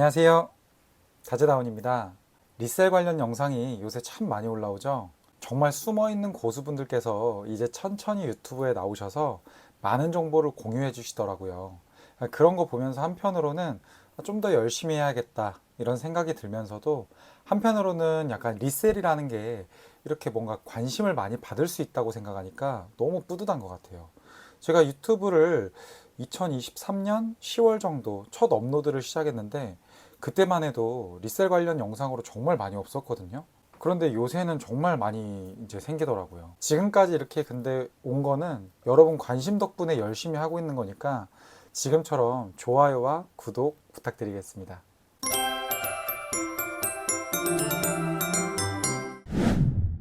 안녕하세요. 다재다운입니다. 리셀 관련 영상이 요새 참 많이 올라오죠. 정말 숨어 있는 고수분들께서 이제 천천히 유튜브에 나오셔서 많은 정보를 공유해 주시더라고요. 그런 거 보면서 한편으로는 좀 더 열심히 해야겠다 이런 생각이 들면서도 한편으로는 약간 리셀이라는 게 이렇게 뭔가 관심을 많이 받을 수 있다고 생각하니까 너무 뿌듯한 것 같아요. 제가 유튜브를 2023년 10월 정도 첫 업로드를 시작했는데 그때만 해도 리셀 관련 영상으로 정말 많이 없었거든요. 그런데 요새는 정말 많이 이제 생기더라고요. 지금까지 이렇게 근데 온 거는 여러분 관심 덕분에 열심히 하고 있는 거니까 지금처럼 좋아요와 구독 부탁드리겠습니다.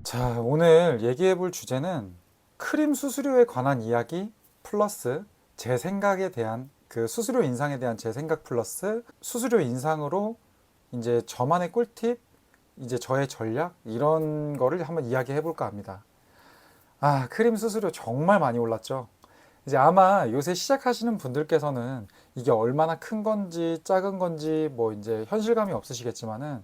자, 오늘 얘기해 볼 주제는 크림 수수료에 관한 이야기 플러스 제 생각에 대한 그 수수료 인상에 대한 제 생각 플러스 수수료 인상으로 이제 저만의 꿀팁, 이제 저의 전략 이런 거를 한번 이야기해 볼까 합니다. 아, 크림 수수료 정말 많이 올랐죠. 이제 아마 요새 시작하시는 분들께서는 이게 얼마나 큰 건지 작은 건지 뭐 이제 현실감이 없으시겠지만은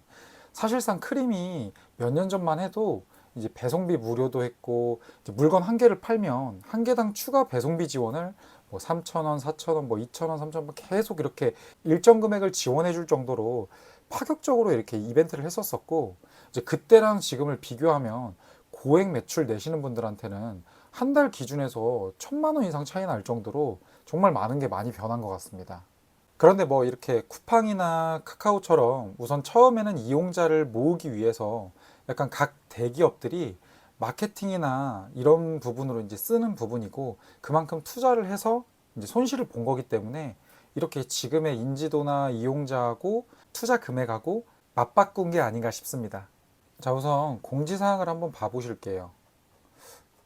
사실상 크림이 몇 년 전만 해도 이제 배송비 무료도 했고 물건 한 개를 팔면 한 개당 추가 배송비 지원을 뭐 3,000원, 4,000원, 뭐 2,000원, 3,000원 계속 이렇게 일정 금액을 지원해 줄 정도로 파격적으로 이렇게 이벤트를 했었었고 이제 그때랑 지금을 비교하면 고액 매출 내시는 분들한테는 한 달 기준에서 천만 원 이상 차이 날 정도로 정말 많은 게 많이 변한 것 같습니다. 그런데 뭐 이렇게 쿠팡이나 카카오처럼 우선 처음에는 이용자를 모으기 위해서 약간 각 대기업들이 마케팅이나 이런 부분으로 이제 쓰는 부분이고 그만큼 투자를 해서 이제 손실을 본 거기 때문에 이렇게 지금의 인지도나 이용자하고 투자 금액하고 맞바꾼 게 아닌가 싶습니다. 자, 우선 공지사항을 한번 봐보실게요.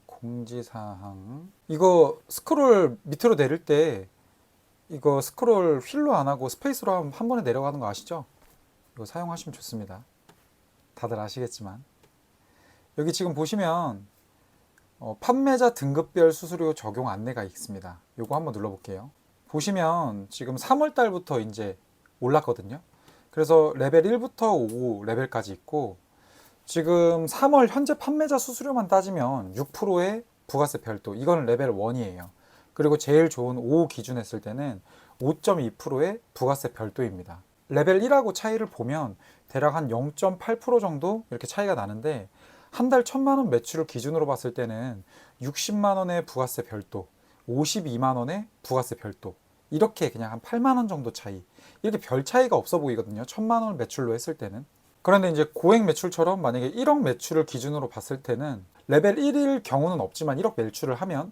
공지사항. 이거 스크롤 밑으로 내릴 때 이거 스크롤 휠로 안 하고 스페이스로 한 번에 내려가는 거 아시죠? 이거 사용하시면 좋습니다. 다들 아시겠지만. 여기 지금 보시면 어, 판매자 등급별 수수료 적용 안내가 있습니다. 요거 한번 눌러볼게요. 보시면 지금 3월 달부터 이제 올랐거든요. 그래서 레벨 1부터 5 레벨까지 있고 지금 3월 현재 판매자 수수료만 따지면 6%의 부가세 별도. 이거는 레벨 1이에요. 그리고 제일 좋은 5 기준 했을 때는 5.2%의 부가세 별도입니다. 레벨 1하고 차이를 보면 대략 한 0.8% 정도 이렇게 차이가 나는데 한 달 천만 원 매출을 기준으로 봤을 때는 60만 원의 부가세 별도, 52만 원의 부가세 별도 이렇게 그냥 한 8만 원 정도 차이 이렇게 별 차이가 없어 보이거든요. 천만 원 매출로 했을 때는 그런데 이제 고액 매출처럼 만약에 1억 매출을 기준으로 봤을 때는 레벨 1일 경우는 없지만 1억 매출을 하면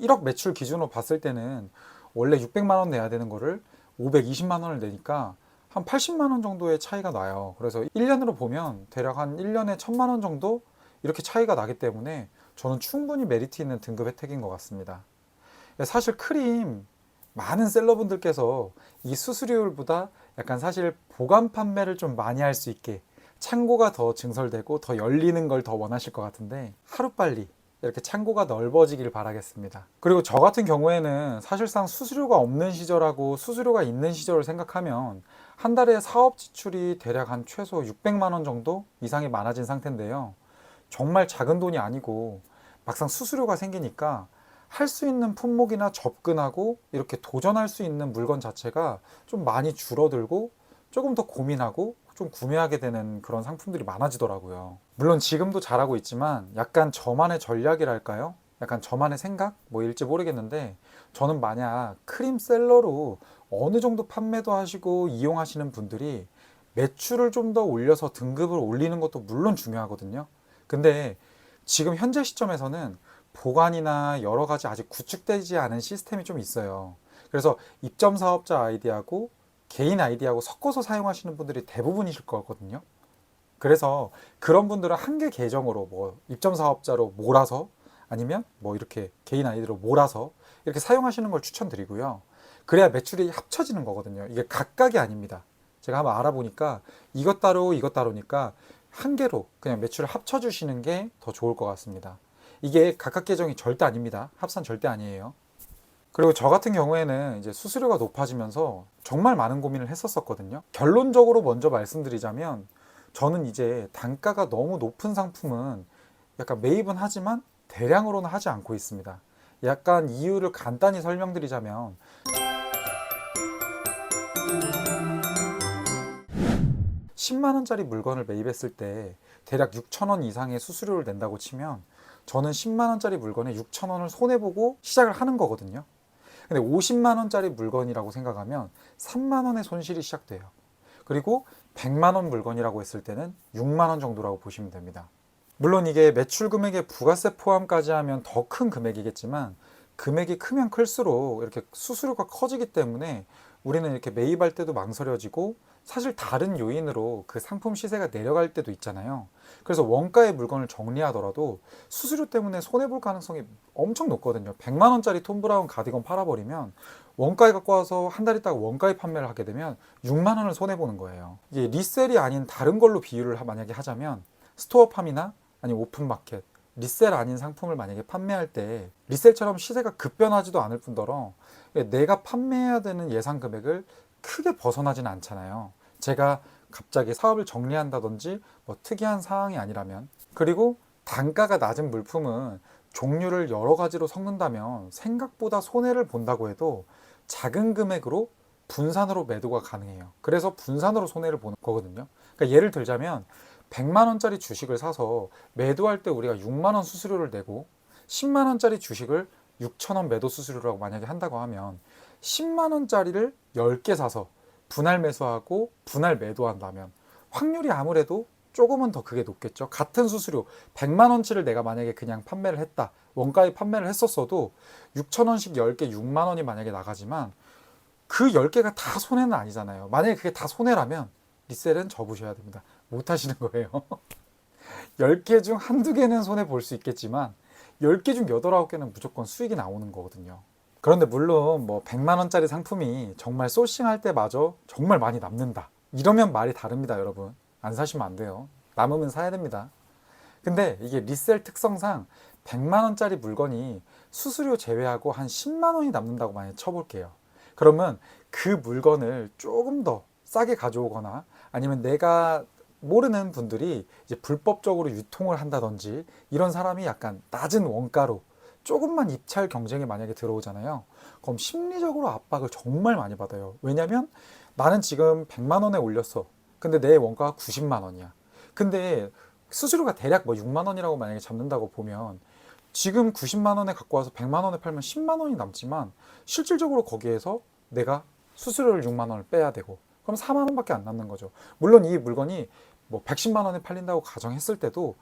1억 매출 기준으로 봤을 때는 원래 600만 원 내야 되는 거를 520만 원을 내니까 한 80만 원 정도의 차이가 나요. 그래서 1년으로 보면 대략 한 1년에 1000만 원 정도 이렇게 차이가 나기 때문에 저는 충분히 메리트 있는 등급 혜택인 것 같습니다. 사실 크림 많은 셀러분들께서 이 수수료율보다 약간 사실 보관 판매를 좀 많이 할 수 있게 창고가 더 증설되고 더 열리는 걸 더 원하실 것 같은데 하루빨리 이렇게 창고가 넓어지길 바라겠습니다. 그리고 저 같은 경우에는 사실상 수수료가 없는 시절하고 수수료가 있는 시절을 생각하면 한 달에 사업 지출이 대략 한 최소 600만 원 정도 이상이 많아진 상태인데요. 정말 작은 돈이 아니고 막상 수수료가 생기니까 할 수 있는 품목이나 접근하고 이렇게 도전할 수 있는 물건 자체가 좀 많이 줄어들고 조금 더 고민하고 좀 구매하게 되는 그런 상품들이 많아지더라고요. 물론 지금도 잘하고 있지만 약간 저만의 전략이랄까요? 약간 저만의 생각? 뭐일지 모르겠는데 저는 만약 크림 셀러로 어느 정도 판매도 하시고 이용하시는 분들이 매출을 좀 더 올려서 등급을 올리는 것도 물론 중요하거든요. 근데 지금 현재 시점에서는 보관이나 여러 가지 아직 구축되지 않은 시스템이 좀 있어요. 그래서 입점 사업자 아이디하고 개인 아이디하고 섞어서 사용하시는 분들이 대부분이실 거거든요. 그래서 그런 분들은 한 개 계정으로 뭐 입점 사업자로 몰아서 아니면 뭐 이렇게 개인 아이디로 몰아서 이렇게 사용하시는 걸 추천드리고요. 그래야 매출이 합쳐지는 거거든요. 이게 각각이 아닙니다. 제가 한번 알아보니까 이것 따로 이것 따로니까 한 개로 그냥 매출을 합쳐주시는 게 더 좋을 것 같습니다. 이게 각각 계정이 절대 아닙니다. 합산 절대 아니에요. 그리고 저 같은 경우에는 이제 수수료가 높아지면서 정말 많은 고민을 했었었거든요. 결론적으로 먼저 말씀드리자면 저는 이제 단가가 너무 높은 상품은 약간 매입은 하지만 대량으로는 하지 않고 있습니다. 약간 이유를 간단히 설명드리자면 10만 원짜리 물건을 매입했을 때 대략 6천 원 이상의 수수료를 낸다고 치면 저는 10만 원짜리 물건에 6천 원을 손해 보고 시작을 하는 거거든요. 근데 50만 원짜리 물건이라고 생각하면 3만 원의 손실이 시작돼요. 그리고 100만 원 물건이라고 했을 때는 6만 원 정도라고 보시면 됩니다. 물론 이게 매출 금액에 부가세 포함까지 하면 더 큰 금액이겠지만 금액이 크면 클수록 이렇게 수수료가 커지기 때문에 우리는 이렇게 매입할 때도 망설여지고 사실 다른 요인으로 그 상품 시세가 내려갈 때도 있잖아요. 그래서 원가의 물건을 정리하더라도 수수료 때문에 손해 볼 가능성이 엄청 높거든요. 100만 원짜리 톰 브라운 가디건 팔아버리면 원가에 갖고 와서 한 달 있다가 원가에 판매를 하게 되면 6만 원을 손해 보는 거예요. 이게 리셀이 아닌 다른 걸로 비유를 하- 만약에 하자면 스토어팜이나 아니 오픈마켓 리셀 아닌 상품을 만약에 판매할 때 리셀처럼 시세가 급변하지도 않을 뿐더러 내가 판매해야 되는 예상 금액을 크게 벗어나지는 않잖아요. 제가 갑자기 사업을 정리한다든지 뭐 특이한 사항이 아니라면 그리고 단가가 낮은 물품은 종류를 여러 가지로 섞는다면 생각보다 손해를 본다고 해도 작은 금액으로 분산으로 매도가 가능해요. 그래서 분산으로 손해를 보는 거거든요. 그러니까 예를 들자면 100만 원짜리 주식을 사서 매도할 때 우리가 6만 원 수수료를 내고 10만 원짜리 주식을 6천 원 매도 수수료라고 만약에 한다고 하면 10만 원짜리를 10개 사서 분할 매수하고 분할 매도한다면 확률이 아무래도 조금은 더 그게 높겠죠. 같은 수수료 100만 원치를 내가 만약에 그냥 판매를 했다. 원가에 판매를 했었어도 6천 원씩 10개 6만 원이 만약에 나가지만 그 10개가 다 손해는 아니잖아요. 만약에 그게 다 손해라면 리셀은 접으셔야 됩니다. 못 하시는 거예요. 10개 중 한두 개는 손해 볼 수 있겠지만 10개 중 8, 9개는 무조건 수익이 나오는 거거든요. 그런데 물론 뭐 100만 원짜리 상품이 정말 소싱할 때마저 정말 많이 남는다. 이러면 말이 다릅니다, 여러분. 안 사시면 안 돼요. 남으면 사야 됩니다. 근데 이게 리셀 특성상 100만 원짜리 물건이 수수료 제외하고 한 10만 원이 남는다고 만약 쳐볼게요. 그러면 그 물건을 조금 더 싸게 가져오거나 아니면 내가 모르는 분들이 이제 불법적으로 유통을 한다든지 이런 사람이 약간 낮은 원가로 조금만 입찰 경쟁에 만약에 들어오잖아요. 그럼 심리적으로 압박을 정말 많이 받아요. 왜냐면 나는 지금 100만 원에 올렸어. 근데 내 원가가 90만 원이야. 근데 수수료가 대략 뭐 6만 원이라고 만약에 잡는다고 보면 지금 90만 원에 갖고 와서 100만 원에 팔면 10만 원이 남지만 실질적으로 거기에서 내가 수수료를 6만 원을 빼야 되고 그럼 4만 원밖에 안 남는 거죠. 물론 이 물건이 뭐 110만 원에 팔린다고 가정했을 때도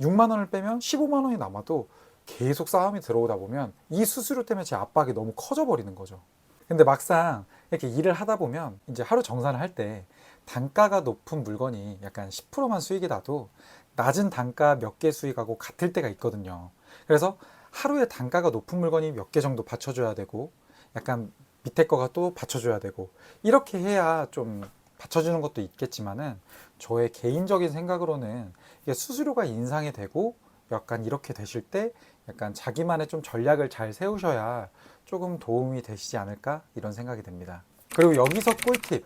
6만 원을 빼면 15만 원이 남아도 계속 싸움이 들어오다 보면 이 수수료 때문에 제 압박이 너무 커져 버리는 거죠. 근데 막상 이렇게 일을 하다 보면 이제 하루 정산을 할 때 단가가 높은 물건이 약간 10%만 수익이 나도 낮은 단가 몇 개 수익하고 같을 때가 있거든요. 그래서 하루에 단가가 높은 물건이 몇 개 정도 받쳐줘야 되고 약간 밑에 거가 또 받쳐줘야 되고 이렇게 해야 좀 받쳐주는 것도 있겠지만은 저의 개인적인 생각으로는 이게 수수료가 인상이 되고 약간 이렇게 되실 때 약간 자기만의 좀 전략을 잘 세우셔야 조금 도움이 되시지 않을까 이런 생각이 듭니다. 그리고 여기서 꿀팁.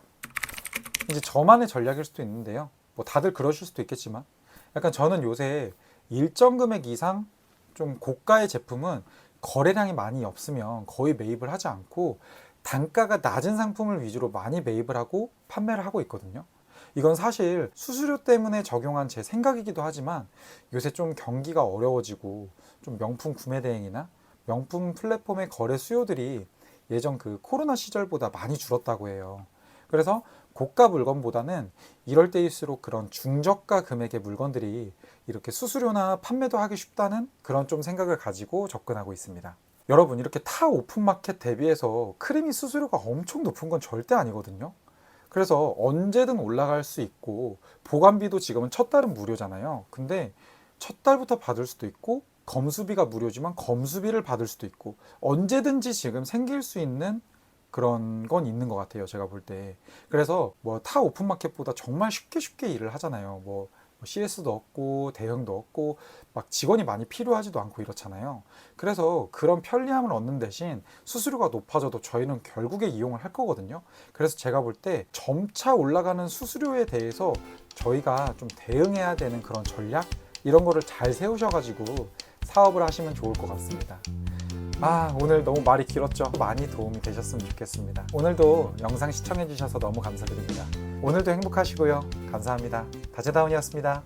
이제 저만의 전략일 수도 있는데요. 뭐 다들 그러실 수도 있겠지만 약간 저는 요새 일정 금액 이상 좀 고가의 제품은 거래량이 많이 없으면 거의 매입을 하지 않고 단가가 낮은 상품을 위주로 많이 매입을 하고 판매를 하고 있거든요. 이건 사실 수수료 때문에 적용한 제 생각이기도 하지만 요새 좀 경기가 어려워지고 좀 명품 구매 대행이나 명품 플랫폼의 거래 수요들이 예전 그 코로나 시절보다 많이 줄었다고 해요. 그래서 고가 물건보다는 이럴 때일수록 그런 중저가 금액의 물건들이 이렇게 수수료나 판매도 하기 쉽다는 그런 좀 생각을 가지고 접근하고 있습니다. 여러분 이렇게 타 오픈마켓 대비해서 크림이 수수료가 엄청 높은 건 절대 아니거든요. 그래서 언제든 올라갈 수 있고 보관비도 지금은 첫 달은 무료잖아요. 근데 첫 달부터 받을 수도 있고 검수비가 무료지만 검수비를 받을 수도 있고 언제든지 지금 생길 수 있는 그런 건 있는 것 같아요. 제가 볼 때. 그래서 뭐 타 오픈마켓보다 정말 쉽게 쉽게 일을 하잖아요. 뭐 CS도 없고 대형도 없고 막 직원이 많이 필요하지도 않고 이렇잖아요. 그래서 그런 편리함을 얻는 대신 수수료가 높아져도 저희는 결국에 이용을 할 거거든요. 그래서 제가 볼 때 점차 올라가는 수수료에 대해서 저희가 좀 대응해야 되는 그런 전략 이런 거를 잘 세우셔가지고 사업을 하시면 좋을 것 같습니다. 아, 오늘 너무 말이 길었죠? 많이 도움이 되셨으면 좋겠습니다. 오늘도 영상 시청해주셔서 너무 감사드립니다. 오늘도 행복하시고요. 감사합니다. 다재다운이었습니다.